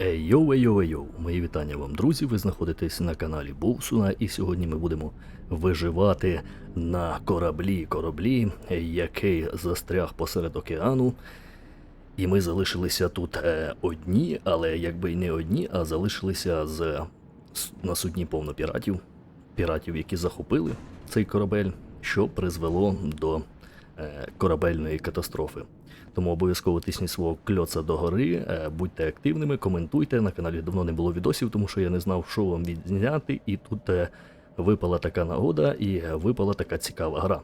Ей йоу, ей. Мої вітання вам, друзі. Ви знаходитесь на каналі Бовсуна, і сьогодні ми будемо виживати на кораблі кораблі, який застряг посеред океану. І ми залишилися тут е, одні, але якби й не одні, а залишилися з на судні повно піратів, піратів, які захопили цей корабель, що призвело до е, корабельної катастрофи. Тому обов'язково тисніть свого кльоца до гори, е, будьте активними, коментуйте. На каналі давно не було відосів, тому що я не знав, що вам відзняти, і тут е, випала така нагода і е, випала така цікава гра.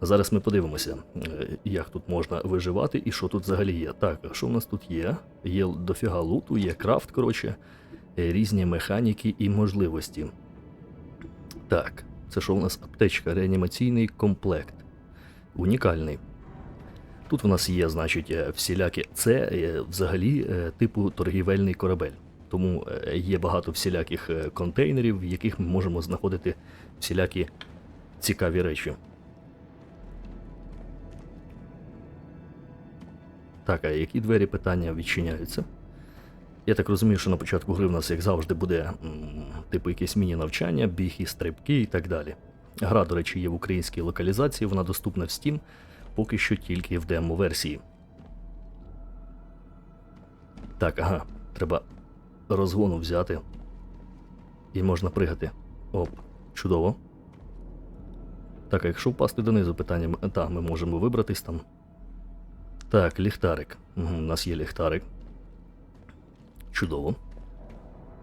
Зараз ми подивимося, як тут можна виживати і що тут взагалі є. Так, що в нас тут є? Є дофіга луту, є крафт, коротше, різні механіки і можливості. Так, це що в нас аптечка, реанімаційний комплект. Унікальний. Тут в нас є, значить, е, всілякі. Це е, взагалі е, типу торгівельний корабель. Тому є багато всіляких контейнерів, в яких ми можемо знаходити всілякі цікаві речі. Так, а які двері питання відчиняються? Я так розумію, що на початку гри в нас, як завжди, буде типу якесь міні-навчання, біги, стрибки і так далі. Гра, до речі, є в українській локалізації, вона доступна в Steam, поки що тільки в демо-версії. Так, ага, треба розгону взяти. І можна пригати. Оп, чудово. Так, а якщо впасти донизу питання, м- та, ми можемо вибратись там. Так, ліхтарик. У нас є ліхтарик. Чудово.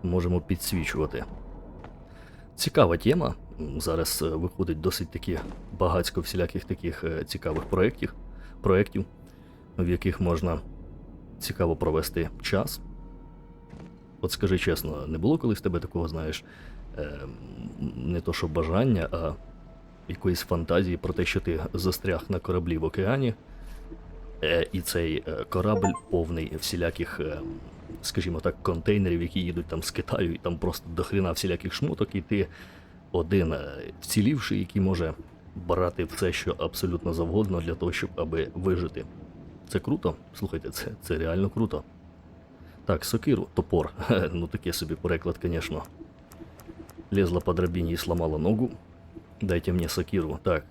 Можемо підсвічувати. Цікава тема. Зараз е, виходить досить таки багацько всіляких таких е, цікавих проєктів, проєктів, в яких можна цікаво провести час. От скажи чесно, не було колись тебе такого, знаєш, е, не то що бажання, а якоїсь фантазії про те, що ти застряг на кораблі в океані, і цей корабль повний всіляких, скажімо так, контейнерів, які їдуть там з Китаю, і там просто дохрена всіляких шмоток, і ти один е, вцілівший, який може брати все, що абсолютно завгодно для того, щоб аби вижити. Це круто? Слухайте, це, це реально круто. Так, сокиру, топор. Ну таке собі переклад, звісно. Лезла по драбині і сломала ногу. Дайте мені сокиру. Так.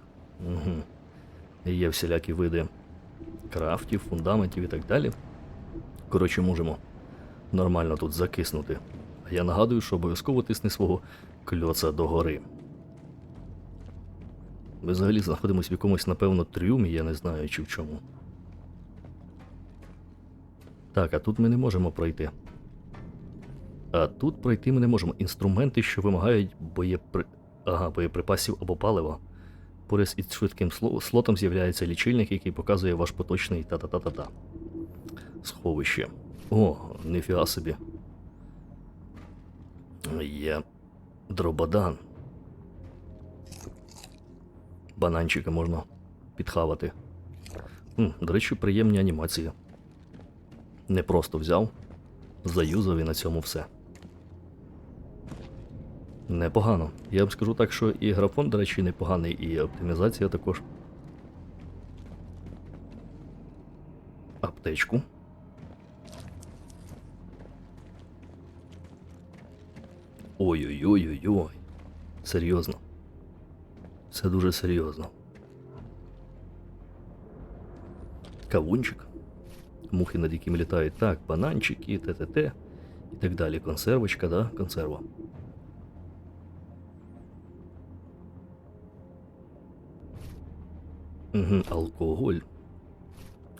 Угу. Є всілякі види крафтів, фундаментів і так далі. Коротше, можемо нормально тут закиснути. А я нагадую, що обов'язково тисни свого кльоца догори. Ми взагалі знаходимося в якомусь, напевно, трюмі, я не знаю чи в чому. Так, а тут ми не можемо пройти. А тут пройти ми не можемо. Інструменти, що вимагають боєпри... ага, боєприпасів або палива. Поряд із швидким слотом з'являється лічильник, який показує ваш поточний та-та-та-та-та. Сховище. О, ніфіга собі. Є дрободан. Бананчика можна підхавати. М, до речі, приємні анімації. Не просто взяв, заюзав і на цьому все. Непогано. Я вам скажу так, що і графон, до речі, непоганий, і оптимізація також. Аптечку. Ой-ой-ой-ой-ой. Серйозно. Це дуже серйозно. Кавунчик. Мухи над якими літають. Так, бананчики, ТТТ і так далі. Консервочка, да? Консерва. Угу, алкоголь.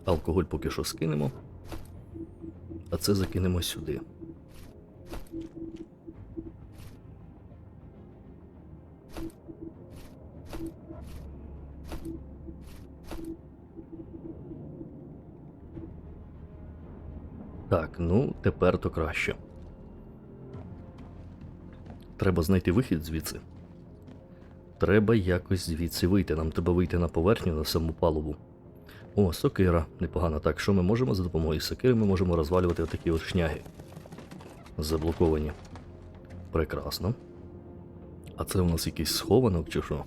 Алкоголь поки що скинемо. А це закинемо сюди. Ну тепер то краще. Треба знайти вихід звідси. Треба якось звідси вийти. Нам треба вийти на поверхню на саму палубу. О, сокира. Непогано. Так, що ми можемо за допомогою сокири? Ми можемо розвалювати отакі от шняги. Заблоковані. Прекрасно. А це у нас якийсь схованок, чи що?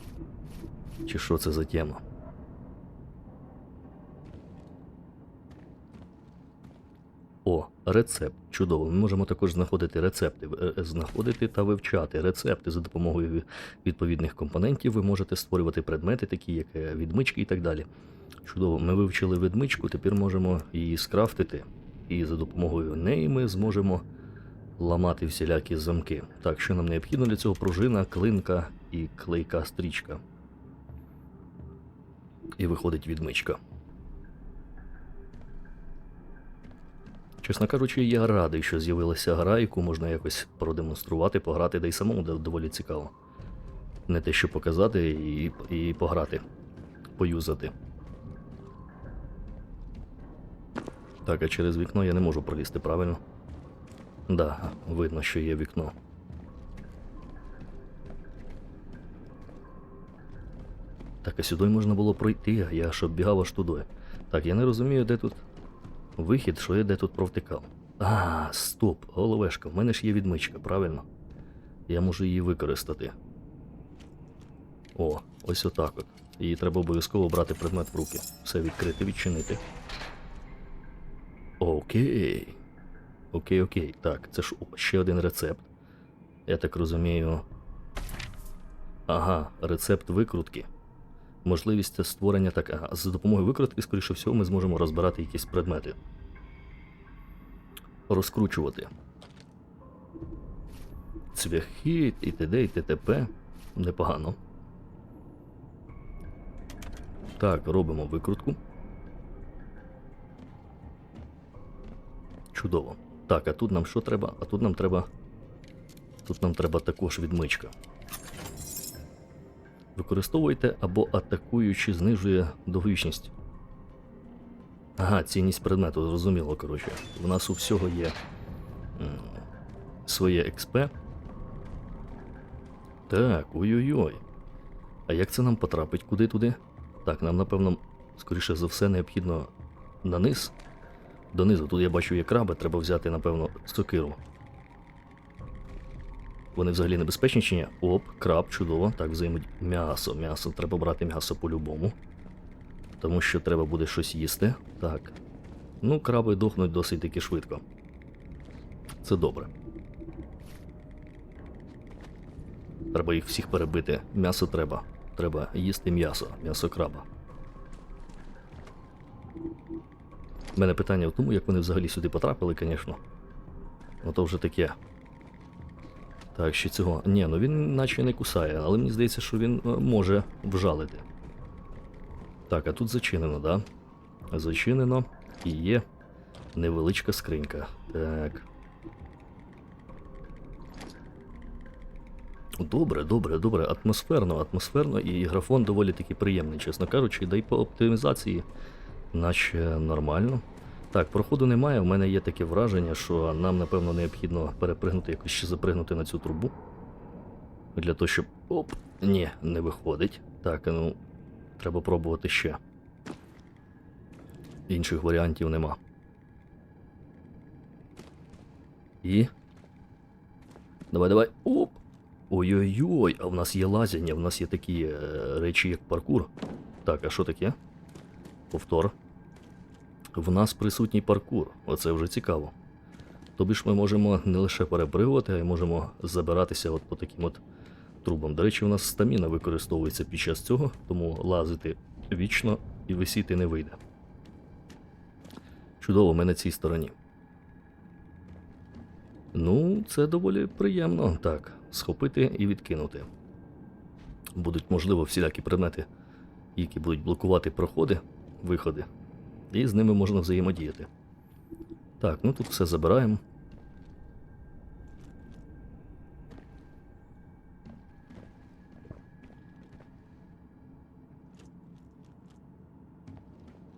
Чи що це за тема? О, рецепт. Чудово. Ми можемо також знаходити рецепти, е, е, знаходити та вивчати рецепти за допомогою відповідних компонентів. Ви можете створювати предмети, такі як е, відмички і так далі. Чудово, ми вивчили відмичку, тепер можемо її скрафтити. І за допомогою неї ми зможемо ламати всілякі замки. Так, що нам необхідно для цього пружина, клинка і клейка стрічка. І виходить відмичка. Чесно кажучи, я радий, що з'явилася гра, яку можна якось продемонструвати, пограти, да й самому доволі цікаво. Не те, що показати і, і пограти, поюзати. Так, а через вікно я не можу пролізти, правильно? Да, видно, що є вікно. Так, а сюди можна було пройти, а я ж оббігав аж туди. Так, я не розумію, де тут вихід, що я де тут провтикав. А, стоп, головешка, в мене ж є відмичка, правильно? Я можу її використати. О, ось отак от. Її треба обов'язково брати предмет в руки. Все відкрити, відчинити. Окей. Окей, окей. Так, це ж ще один рецепт. Я так розумію. Ага, рецепт викрутки. Можливість створення так. Ага, за допомогою викрутки, скоріше всього, ми зможемо розбирати якісь предмети. Розкручувати. Цвяхи і т.д. і т.т.п. Непогано. Так, робимо викрутку. Чудово. Так, а тут нам що треба? А тут нам треба. Тут нам треба також відмичка. Використовуйте або атакуючи знижує довговічність. Ага, цінність предмету, зрозуміло, коротше. У нас у всього є своє XP. Так, ой-ой-ой. А як це нам потрапить куди туди? Так, нам, напевно, скоріше за все, необхідно на низ. Донизу. Тут я бачу є краби, треба взяти, напевно, сокиру. Вони взагалі небезпечні чи ні? Оп, краб, чудово. Так, взаємодь... М'ясо, м'ясо. Треба брати м'ясо по-любому. Тому що треба буде щось їсти. Так. Ну, краби дохнуть досить таки швидко. Це добре. Треба їх всіх перебити. М'ясо треба. Треба їсти м'ясо, м'ясо краба. У мене питання в тому, як вони взагалі сюди потрапили, звісно. Ну то вже таке. Так, ще цього. Ні, ну він наче не кусає, але мені здається, що він е, може вжалити. Так, а тут зачинено, да? Зачинено і є невеличка скринька. Так. Добре, добре, добре. Атмосферно, атмосферно і графон доволі таки приємний, чесно кажучи, да й по оптимізації, наче нормально. Так, проходу немає. У мене є таке враження, що нам, напевно, необхідно перепригнути, якось ще запригнути на цю трубу. Для того, щоб. Оп! Ні, не виходить. Так, ну, треба пробувати ще. Інших варіантів нема. І. Давай, давай. Оп! Ой-ой-ой, а в нас є лазяння, в нас є такі е, речі, як паркур. Так, а що таке? Повтор. В нас присутній паркур. Оце вже цікаво. Тобі ж ми можемо не лише перепригувати, а й можемо забиратися от по таким от трубам. До речі, у нас стаміна використовується під час цього, тому лазити вічно і висіти не вийде. Чудово, ми на цій стороні. Ну, це доволі приємно. Так, схопити і відкинути. Будуть, можливо, всілякі предмети, які будуть блокувати проходи, виходи, і з ними можна взаємодіяти. Так, ну тут все забираємо.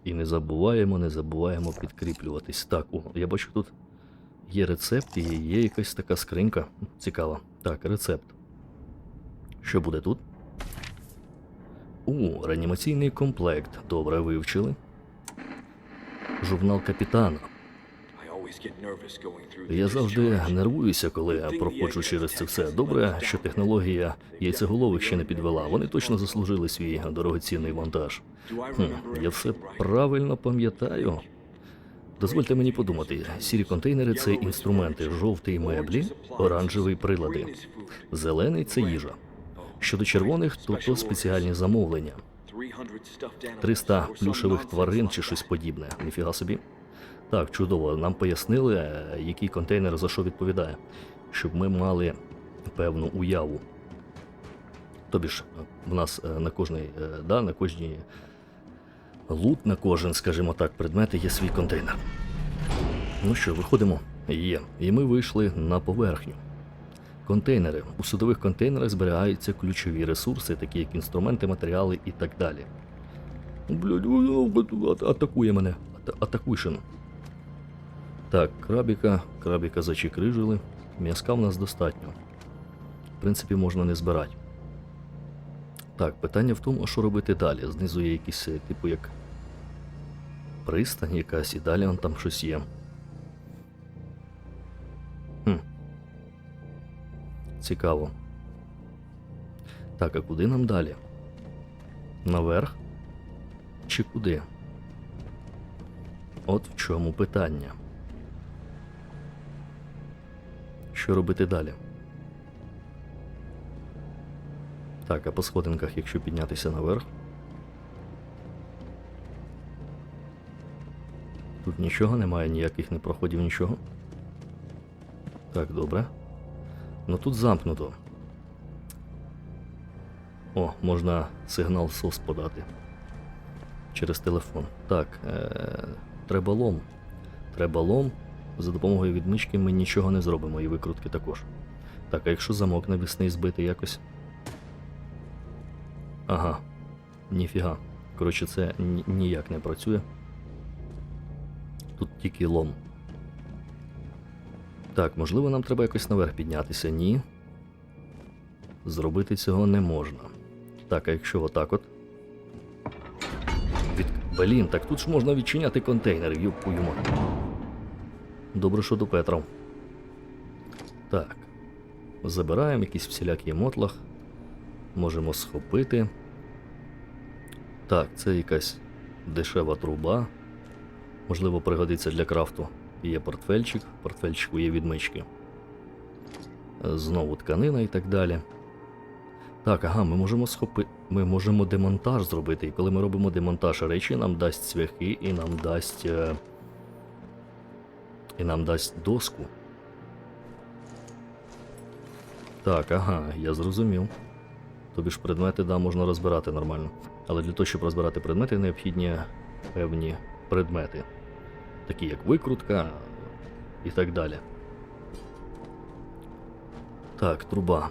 І не забуваємо, не забуваємо підкріплюватись. Так, о, я бачу тут є рецепт і є якась така скринька. Цікава. Так, рецепт. Що буде тут? О, реанімаційний комплект. Добре, вивчили. Журнал капітана. Я завжди нервуюся, коли проходжу через це все. Добре, що технологія яйцеголових ще не підвела. Вони точно заслужили свій дорогоцінний вантаж. Хм, я все правильно пам'ятаю. Дозвольте мені подумати, сірі контейнери це інструменти, жовтий меблі, оранжевий прилади, зелений це їжа. Щодо червоних, то то спеціальні замовлення. 300 плюшевих тварин чи щось подібне. Ніфіга собі. Так, чудово. Нам пояснили, е, який контейнер за що відповідає, щоб ми мали певну уяву. Тобі ж е, в нас е, на кожний, да, на кожній лут, на кожен, скажімо так, предмет є свій контейнер. Ну що, виходимо? Є. І ми вийшли на поверхню. Контейнери. У судових контейнерах зберігаються ключові ресурси, такі як інструменти, матеріали і так далі. Блядь, атакує мене. Ата- Так, крабіка, крабіка зачекрижили. М'язка в нас достатньо. В принципі, можна не збирати. Так, питання в тому, що робити далі. Знизу є якісь, е, типу, як пристань якась, і далі там щось є. Цікаво. Так, а куди нам далі? Наверх? Чи куди? От в чому питання. Що робити далі? Так, а по сходинках, якщо піднятися наверх. Тут нічого немає, ніяких не проходів, нічого. Так, добре. Ну тут замкнуто. О, можна сигнал SOS подати. Через телефон. Так, е- треба лом. Треба лом. За допомогою відмички ми нічого не зробимо і викрутки також. Так, а якщо замок навісний збити якось. Ага. Ніфіга. Коротше, це ні- ніяк не працює. Тут тільки лом. Так, можливо, нам треба якось наверх піднятися. Ні. Зробити цього не можна. Так, а якщо отак от. Від... Блін, так тут ж можна відчиняти контейнери, йому. Добре, що до Петра. Так. Забираємо якісь всілякі мотлах. Можемо схопити. Так, це якась дешева труба. Можливо, пригодиться для крафту. Є портфельчик, в портфельчику є відмички. Е, Знову тканина і так далі. Так, ага, ми можемо схопити. Ми можемо демонтаж зробити. І коли ми робимо демонтаж речі, нам дасть цвяхи і нам дасть. Е... І нам дасть доску. Так, ага, я зрозумів. Тобі ж предмети, да, можна розбирати нормально. Але для того, щоб розбирати предмети, необхідні певні предмети. Такі як викрутка і так далі. Так, труба.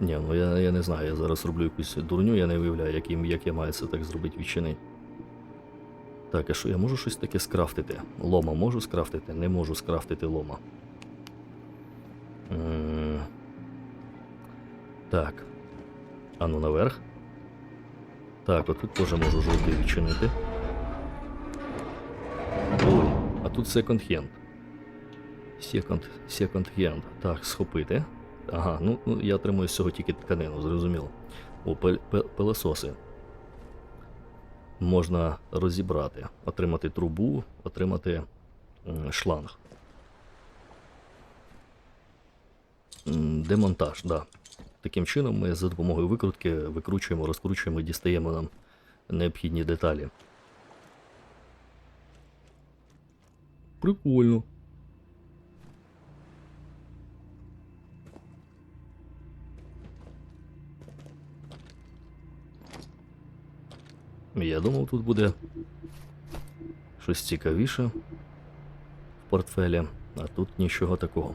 Ні, ну я, я не знаю, я зараз роблю якусь дурню, я не виявляю, як, як я маю це так зробити відчинити. Так, а що я можу щось таке скрафтити? Лома можу скрафтити? Не можу скрафтити лома. Так. А ну наверх. Так, отут теж можу жовтий відчинити. Тут секонд-хенд. Секонд, секонд-хенд. Так, схопити. Ага, ну, ну я отримую з цього тільки тканину, зрозуміло. О, пилососи. Можна розібрати, отримати трубу, отримати шланг. Демонтаж, так. Да. Таким чином ми за допомогою викрутки викручуємо, розкручуємо і дістаємо нам необхідні деталі. Прикольно. Я думав, тут буде щось цікавіше в портфелі, а тут нічого такого.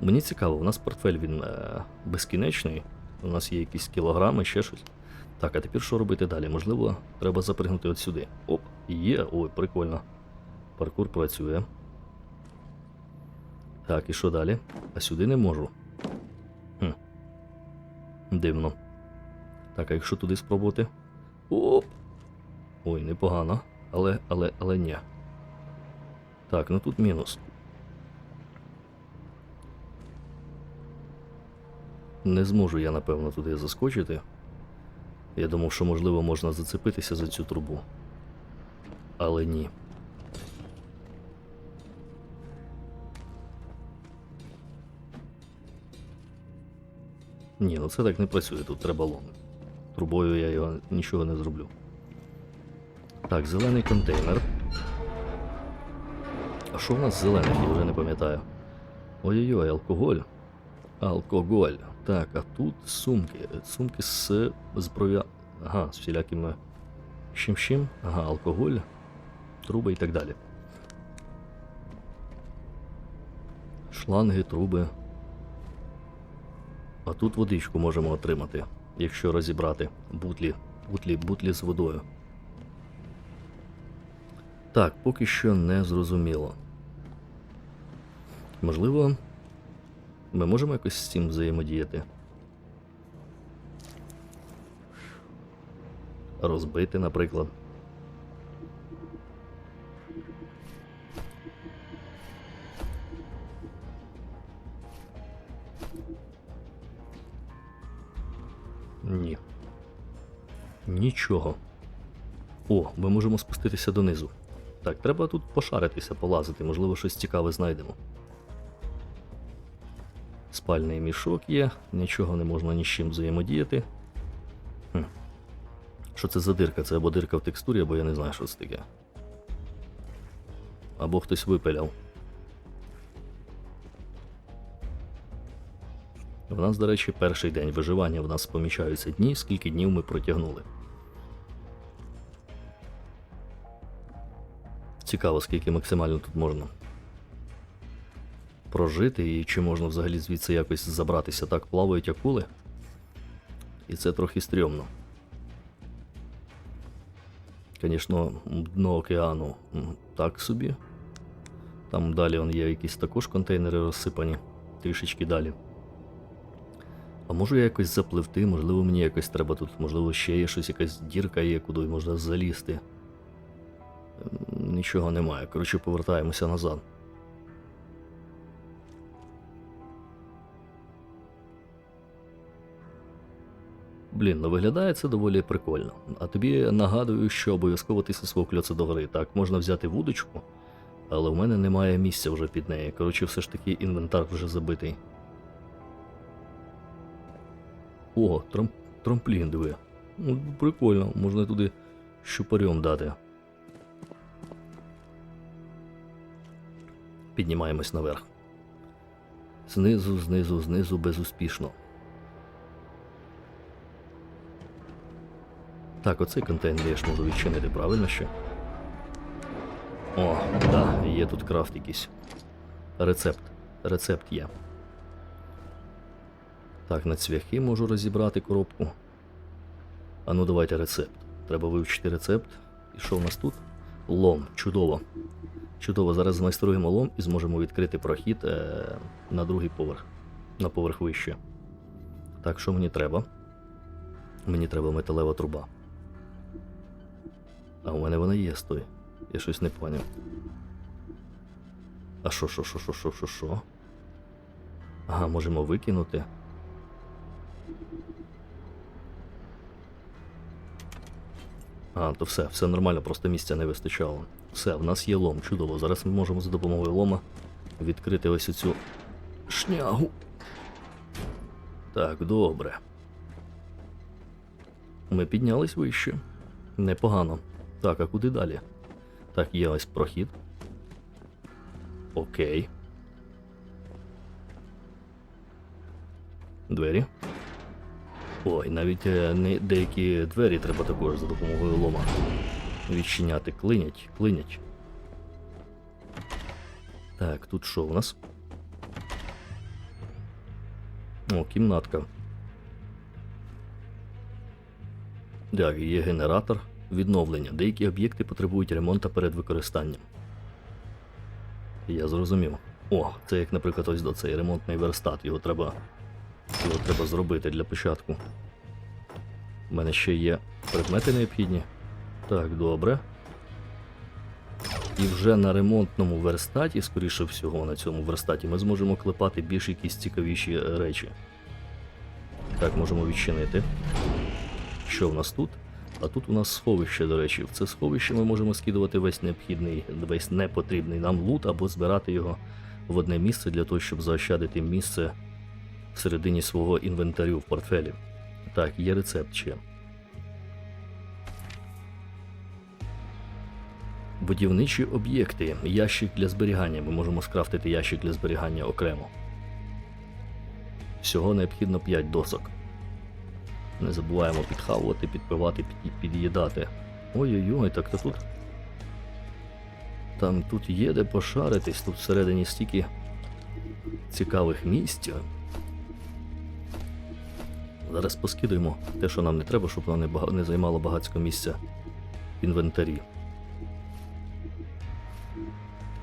Мені цікаво, у нас портфель він е, безкінечний, у нас є якісь кілограми, ще щось. Так, а тепер що робити далі? Можливо, треба запригнути от сюди. Оп, є, ой, прикольно. Паркур працює. Так, і що далі? А сюди не можу. Хм. Дивно. Так, а якщо туди спробувати? Оп! Ой, непогано. Але, але, але ні. Так, ну тут мінус. Не зможу я, напевно, туди заскочити. Я думав, що можливо можна зацепитися за цю трубу. Але ні. Ні, ну це так не працює, тут треба лом. Трубою я його нічого не зроблю. Так, зелений контейнер. А що в нас з зелених, я вже не пам'ятаю. Ой-ой-ой, алкоголь. Алкоголь. Так, а тут сумки. Сумки з зброя. Ага, з всілякими. Чим-чим? Ага, алкоголь, труби і так далі. Шланги, труби. А тут водичку можемо отримати, якщо розібрати бутлі, бутлі, бутлі з водою. Так, поки що не зрозуміло. Можливо, ми можемо якось з цим взаємодіяти. Розбити, наприклад. Нічого. О, ми можемо спуститися донизу. Так, треба тут пошаритися, полазити, можливо, щось цікаве знайдемо. Спальний мішок є, нічого не можна ні з чим взаємодіяти. Хм. Що це за дирка? Це або дирка в текстурі, або я не знаю, що це таке. Або хтось випиляв. У нас, до речі, перший день виживання. В нас помічаються дні, скільки днів ми протягнули. Цікаво, скільки максимально тут можна прожити і чи можна взагалі звідси якось забратися. Так плавають акули. І це трохи стрьомно. Звісно, дно океану так собі. Там далі он є якісь також контейнери розсипані, трішечки далі. А можу я якось запливти, можливо, мені якось треба тут, можливо, ще є щось, якась дірка є, куди можна залізти. Нічого немає. Коротше, повертаємося назад. Блін, ну виглядає це доволі прикольно. А тобі нагадую, що обов'язково ти свого до гори. Так, можна взяти вудочку, але в мене немає місця вже під неї. Коротше, все ж таки інвентар вже забитий. О, тром... трамплін, диви. Ну, прикольно, можна туди щупарем дати. Піднімаємось наверх. Знизу, знизу, знизу безуспішно. Так, оцей контейнер я ж можу відчинити правильно ще. О, так, є тут крафт якийсь. Рецепт. Рецепт є. Так, на цвяхи можу розібрати коробку. А ну давайте рецепт. Треба вивчити рецепт. І що в нас тут? Лом. Чудово. Чудово. Зараз змайструємо лом і зможемо відкрити прохід е- на другий поверх. На поверх вище. Так, що мені треба? Мені треба металева труба. А у мене вона є, стой. Я щось не поняв. А що, що, що, що, що, що? Ага, можемо викинути. А, то все, все нормально, просто місця не вистачало. Все, в нас є лом, чудово. Зараз ми можемо за допомогою лома відкрити ось цю шнягу. Так, добре. Ми піднялись вище. Непогано. Так, а куди далі? Так, є ось прохід. Окей. Двері. Ой, навіть е, не, деякі двері треба також за допомогою лома відчиняти. Клинять, клинять. Так, тут що у нас? О, кімнатка. Так, є генератор відновлення. Деякі об'єкти потребують ремонту перед використанням. Я зрозумів. О, це як, наприклад, ось до цей ремонтний верстат. Його треба. Його треба зробити для початку. У мене ще є предмети необхідні. Так, добре. І вже на ремонтному верстаті, скоріше всього, на цьому верстаті, ми зможемо клепати більш якісь цікавіші речі. Так, можемо відчинити. Що в нас тут? А тут у нас сховище, до речі. В це сховище ми можемо скидувати весь необхідний, весь непотрібний нам лут або збирати його в одне місце для того, щоб заощадити місце всередині свого інвентарю в портфелі. Так, є рецепт ще. Будівничі об'єкти. Ящик для зберігання. Ми можемо скрафтити ящик для зберігання окремо. Всього необхідно 5 досок. Не забуваємо підхавувати, підпивати, під, під'їдати. Ой-ой-ой, так то тут. Там тут є де пошаритись, тут всередині стільки цікавих місць. Зараз поскидуємо те, що нам не треба, щоб воно не, бага- не займало багатського місця в інвентарі.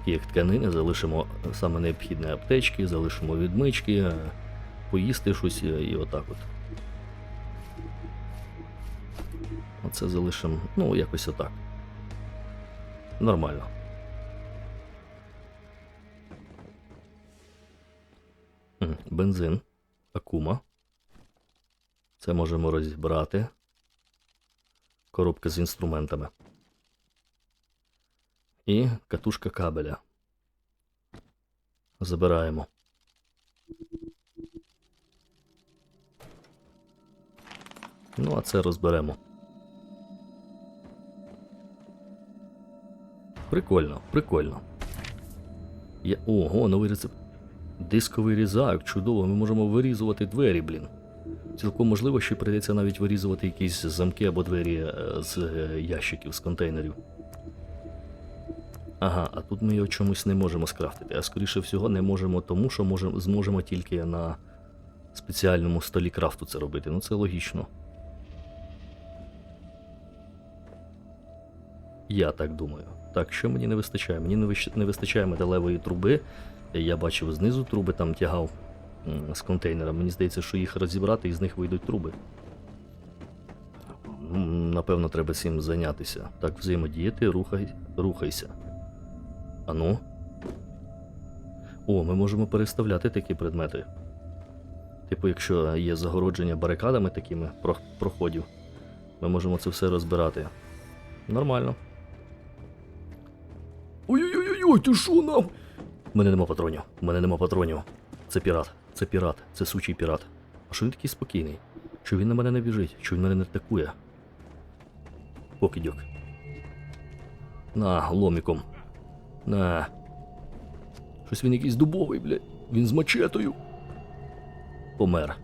Як тканини, залишимо саме необхідні аптечки, залишимо відмички, е, поїсти щось е, і отак от. Оце залишимо, ну, якось отак. Нормально. Бензин, акума. Це можемо розібрати. Коробка з інструментами. І катушка кабеля. Забираємо. Ну, а це розберемо. Прикольно, прикольно. Я... Ого, новий рецепт. Дисковий різак, чудово, ми можемо вирізувати двері, блін. Цілком можливо, що прийдеться навіть вирізувати якісь замки або двері е, з е, ящиків, з контейнерів. Ага, а тут ми його чомусь не можемо скрафтити, а скоріше всього не можемо, тому що можемо, зможемо тільки на спеціальному столі крафту це робити. Ну це логічно. Я так думаю. Так, що мені не вистачає? Мені не вистачає металевої труби. Я бачив знизу труби там тягав з контейнера. Мені здається, що їх розібрати і з них вийдуть труби. Напевно, треба цим зайнятися. Так, взаємодіяти, рухай, рухайся. Ану. О, ми можемо переставляти такі предмети. Типу, якщо є загородження барикадами такими проходів, ми можемо це все розбирати. Нормально. Ой-ой-ой, ти що нам? У мене нема патронів. У мене нема патронів. Це пірат. Це пірат. Це сучий пірат. А що він такий спокійний? Що він на мене не біжить? Що він мене не атакує? Покидьок. На, ломіком. На. Щось він якийсь дубовий, блядь. Він з мачетою. Помер.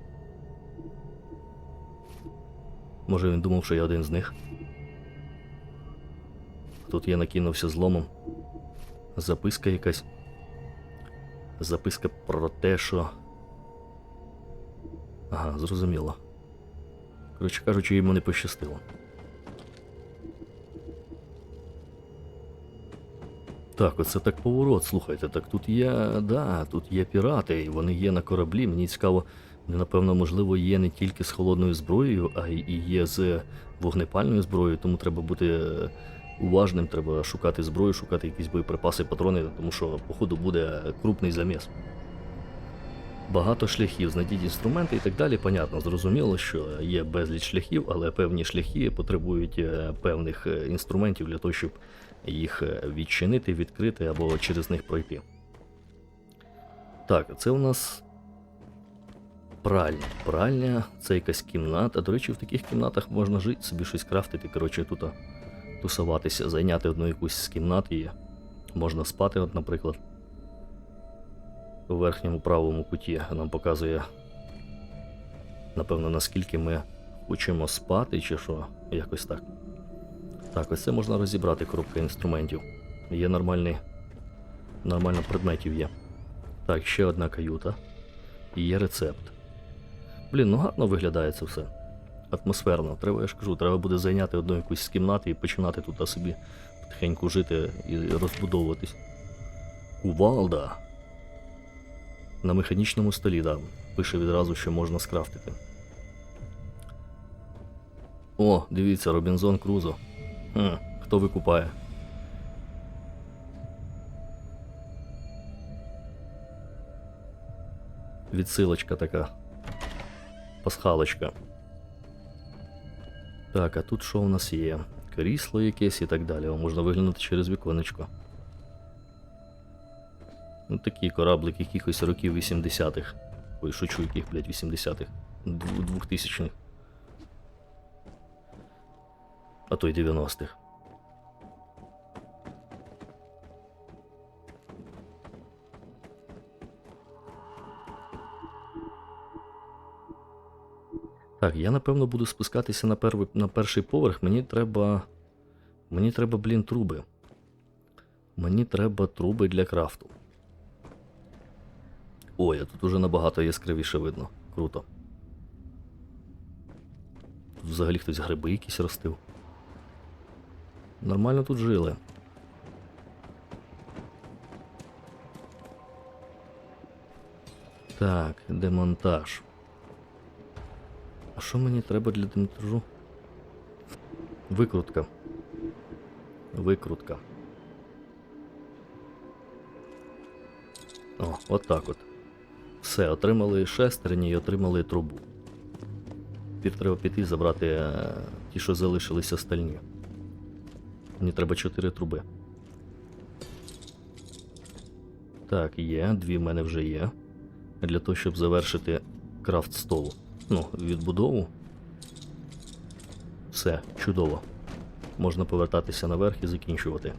Може він думав, що я один з них. Тут я накинувся зломом. Записка якась. Записка про те, що. Ага, зрозуміло. Коротше кажучи, йому не пощастило. Так, оце так поворот, слухайте. Так тут є. Да, тут є пірати, і вони є на кораблі. Мені цікаво, напевно, можливо, є не тільки з холодною зброєю, а й є з вогнепальною зброєю, тому треба бути е, уважним, треба шукати зброю, шукати якісь боєприпаси, патрони, тому що, походу, буде крупний заміс. Багато шляхів, знайдіть інструменти і так далі. Понятно, зрозуміло, що є безліч шляхів, але певні шляхи потребують е, певних е, інструментів для того, щоб їх е, відчинити, відкрити або через них пройти. Так, це у нас пральня. Пральня це якась кімната. До речі, в таких кімнатах можна жити, собі щось крафтити. Коротше, тут тусуватися, зайняти одну якусь з кімнат і можна спати, от, наприклад. У верхньому правому куті нам показує, напевно, наскільки ми хочемо спати, чи що, якось так. Так, ось це можна розібрати коробка інструментів. Є нормальний. Нормально предметів є. Так, ще одна каюта. І є рецепт. Блін, ну гарно виглядає це все. Атмосферно. Треба, я ж кажу, треба буде зайняти одну якусь з кімнат і починати тут собі потихеньку жити і розбудовуватись. Кувалда. На механічному столі, да. Пише відразу, що можна скрафтити. О, дивіться, Робінзон Крузо. Хм, хто викупає? Відсилочка така. Пасхалочка. Так, а тут що у нас є? Крісло якесь і так далі. О, можна виглянути через віконечко. Ну, такий кораблик якихось років 80-х. Ой, шучу, яких, блядь, 80-х. Дву- Двохтисячних. А то й 90-х. Так, я напевно буду спускатися на, перший, на перший поверх. Мені треба. Мені треба, блін, труби. Мені треба труби для крафту. Ой, а тут уже набагато яскравіше видно. Круто. Тут взагалі хтось гриби якісь ростив. Нормально тут жили. Так, демонтаж. А що мені треба для демонтажу? Викрутка. Викрутка. О, от так от. Все, отримали шестерні і отримали трубу. Тепер треба піти забрати е, ті, що залишилися стальні. Мені треба чотири труби. Так, є, дві в мене вже є. Для того, щоб завершити крафт столу. Ну, відбудову. Все, чудово. Можна повертатися наверх і закінчувати.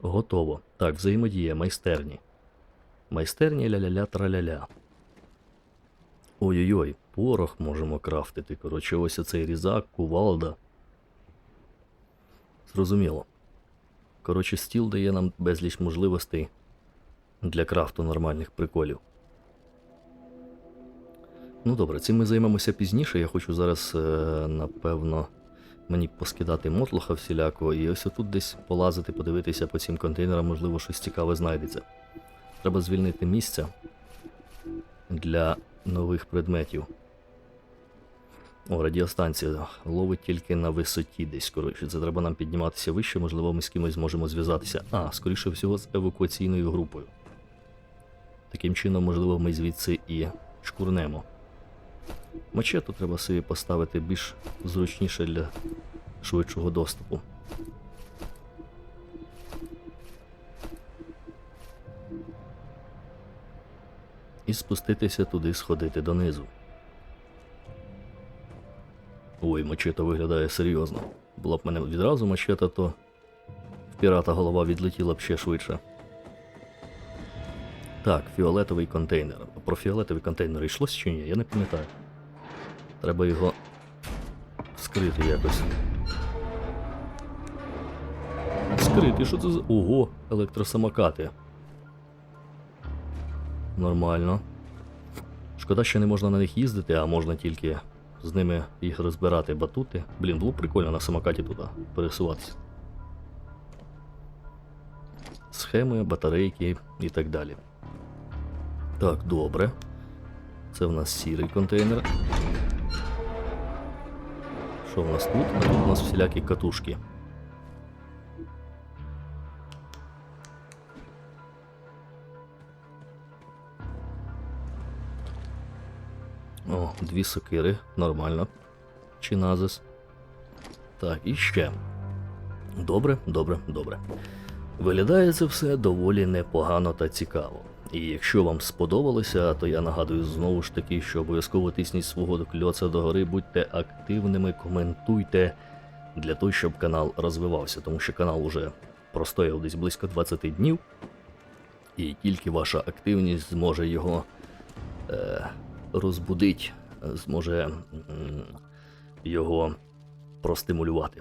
Готово. Так, взаємодія, майстерні. Майстерні ля-ля-ля траля-ля. Ой-ой-ой, порох можемо крафтити. Коротше, ось оцей різак, кувалда. Зрозуміло. Коротше, стіл дає нам безліч можливостей для крафту нормальних приколів. Ну добре, цим ми займемося пізніше. Я хочу зараз, е, напевно, мені поскидати мотлоха всілякого і ось отут десь полазити, подивитися по цим контейнерам, можливо, щось цікаве знайдеться. Треба звільнити місце для нових предметів. О, радіостанція ловить тільки на висоті десь. Коротше, це треба нам підніматися вище, можливо, ми з кимось зможемо зв'язатися. А, скоріше всього, з евакуаційною групою. Таким чином, можливо, ми звідси і шкурнемо. Мачету треба собі поставити більш зручніше для швидшого доступу. І спуститися туди, сходити донизу. Ой, мачета виглядає серйозно. Була б мене відразу мачета, то в пірата голова відлетіла б ще швидше. Так, фіолетовий контейнер. Про фіолетовий контейнер йшлось чи ні? Я не пам'ятаю. Треба його скрити якось. Скрити, що це за. Ого, електросамокати. Нормально. Шкода, що не можна на них їздити, а можна тільки з ними їх розбирати батути. Блін, було прикольно на самокаті туди пересуватися. Схеми, батарейки і так далі. Так, добре. Це в нас сірий контейнер. Що в нас тут? А тут у нас всілякі катушки. О, дві сокири, нормально. Чиназис. Так, і ще. Добре, добре, добре. Виглядає це все доволі непогано та цікаво. І якщо вам сподобалося, то я нагадую знову ж таки, що обов'язково тисніть свого кльоца догори, будьте активними, коментуйте для того, щоб канал розвивався, тому що канал уже простояв десь близько 20 днів, і тільки ваша активність зможе його е, розбудить, зможе його простимулювати.